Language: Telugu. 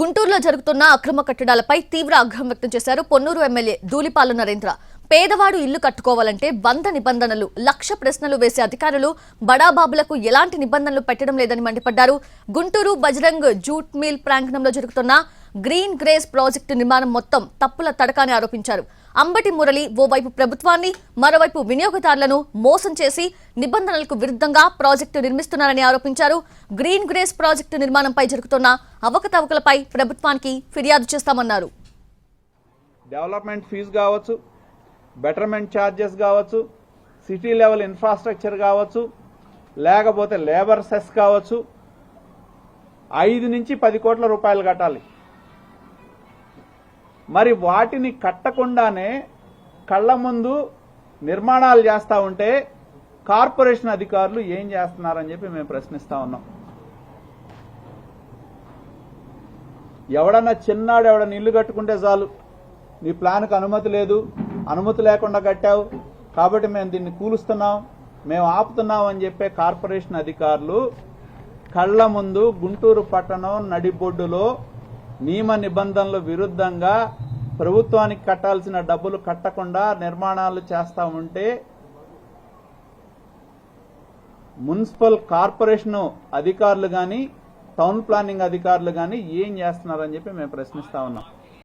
గుంటూరులో జరుగుతున్న అక్రమ కట్టడాలపై తీవ్ర ఆగ్రహం వ్యక్తం చేశారు పొన్నూరు ఎమ్మెల్యే ధూళిపాల నరేంద్ర. పేదవాడు ఇల్లు కట్టుకోవాలంటే వంద నిబంధనలు లక్ష ప్రశ్నలు వేసే అధికారులు బడాబాబులకు ఎలాంటి నిబంధనలు పెట్టడం లేదని మండిపడ్డారు. గుంటూరు బజరంగ్ జూట్ మిల్ ప్రాంగణంలో జరుగుతున్న గ్రీన్ గ్రేస్ ప్రాజెక్టు నిర్మాణం మొత్తం తప్పుల తడకాని ఆరోపించారు. అంబటి మురళి ఓవైపు ప్రభుత్వాన్ని మరోవైపు వినియోగదారులను మోసం చేసి నిబంధనలకు విరుద్ధంగా ప్రాజెక్టు నిర్మిస్తున్నారని ఆరోపించారు. గ్రీన్ గ్రేస్ ప్రాజెక్టు నిర్మాణంపై జరుగుతున్న అవకతవకలపై ప్రభుత్వానికి ఫిర్యాదు చేస్తామన్నారు. డెవలప్మెంట్ ఫీజు కావచ్చు బెటర్మెంట్ ఛార్జెస్ కావచ్చు సిటీ లెవెల్ ఇన్ఫ్రాస్ట్రక్చర్ కావచ్చు లేకపోతే లేబర్ సెస్ కావచ్చు ఐదు నుంచి పది కోట్ల రూపాయలు కట్టాలి. మరి వాటిని కట్టకుండానే కళ్ళ ముందు నిర్మాణాలు చేస్తూ ఉంటే కార్పొరేషన్ అధికారులు ఏం చేస్తున్నారని చెప్పి మేము ప్రశ్నిస్తా ఉన్నాం. ఎవడన్నా చిన్నాడు ఎవడన్నా ఇల్లు కట్టుకుంటే చాలు. నీ ప్లాన్కు అనుమతి లేదు. అనుమతి లేకుండా కట్టావు. కాబట్టి మేము దీన్ని కూలుస్తున్నాం. మేము ఆపుతున్నాం అని చెప్పే కార్పొరేషన్ అధికారులు కళ్ళ ముందు గుంటూరు పట్టణం నడిబొడ్డులో నియమ నిబంధనలు విరుద్ధంగా ప్రభుత్వానికి కట్టాల్సిన డబ్బులు కట్టకుండా నిర్మాణాలు చేస్తా ఉంటే మున్సిపల్ కార్పొరేషన్ అధికారులు కానీ టౌన్ ప్లానింగ్ అధికారులు కానీ ఏం చేస్తున్నారని చెప్పి మేము ప్రశ్నిస్తా ఉన్నాం.